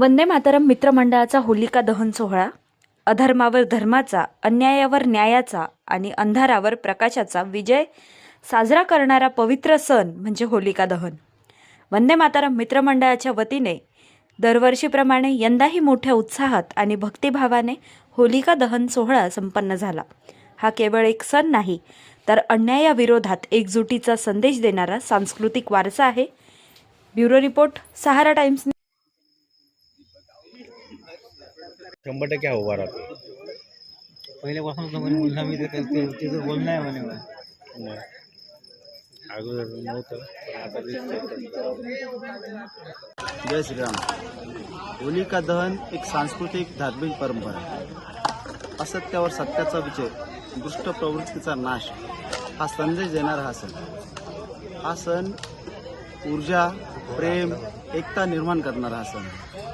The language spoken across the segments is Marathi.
वंदे मातरम मित्रमंडळाचा होलिका दहन सोहळा अधर्मावर धर्माचा अन्यायावर न्यायाचा आणि अंधारावर प्रकाशाचा विजय साजरा करणारा पवित्र सण म्हणजे होलिका दहन. वंदे मातरम मित्रमंडळाच्या वतीने दरवर्षीप्रमाणे यंदाही मोठ्या उत्साहात आणि भक्तिभावाने होलिका दहन सोहळा संपन्न झाला. हा केवळ एक सण नाही तर अन्यायाविरोधात एकजुटीचा संदेश देणारा सांस्कृतिक वारसा आहे. ब्युरो रिपोर्ट सहारा टाइम्स शंभर टक्के हा उभा राहतो पहिल्यापासून होतं म्हणे मुलगा मी ते- ते- त्याचं बोलणं आहे म्हणे. नाही. अगोदर नव्हतं पण आता. जय श्रीराम होलिका दहन एक सांस्कृतिक धार्मिक परंपरा आहे. असत्यावर सत्याचा विजय दुष्ट प्रवृत्तीचा नाश हा संदेश देणारा हा सण हा सण ऊर्जा प्रेम एकता निर्माण करणारा हा सण आहे.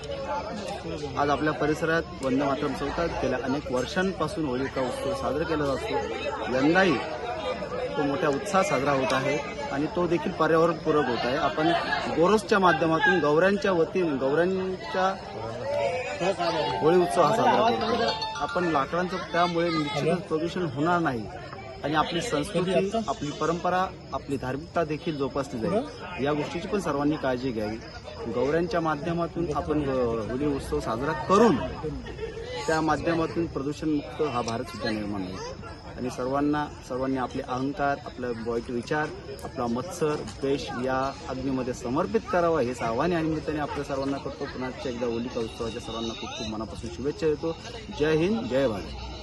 आज आपल्या परिसरात वंदे मातरम चौकात गेल्या अनेक वर्षांपासून होलिका उत्सव साजरा केला जातो. यंदाही तो मोठ्या उत्साहात साजरा होत आहे आणि तो देखील पर्यावरणपूरक होत आहे. आपण गोरसच्या माध्यमातून गौऱ्यांच्या वतीने गौऱ्यांच्या होळी उत्सव हा साजरा करतो. आपण लाकडांचं त्यामुळे निश्चितच प्रदूषण होणार नाही. आणि आपली संस्कृती आपली परंपरा आपली धार्मिकता देखील जोपासली जाईल. या गोष्टीची पण सर्वांनी काळजी घ्यावी. गौऱ्यांच्या माध्यमातून आपण होळी उत्सव साजरा करून त्या माध्यमातून प्रदूषणमुक्त हा भारत सुद्धा निर्माण होईल. आणि सर्वांना सर्वांनी आपले अहंकार आपला वाईट विचार आपला मत्सर द्वेष या अग्नीमध्ये समर्पित करावा हेच आव्हान या निमित्ताने आपल्या सर्वांना करतो. पुन्हा एकदा होलिका उत्सवाच्या सर्वांना खूप खूप मनापासून शुभेच्छा देतो. जय हिंद जय भारत.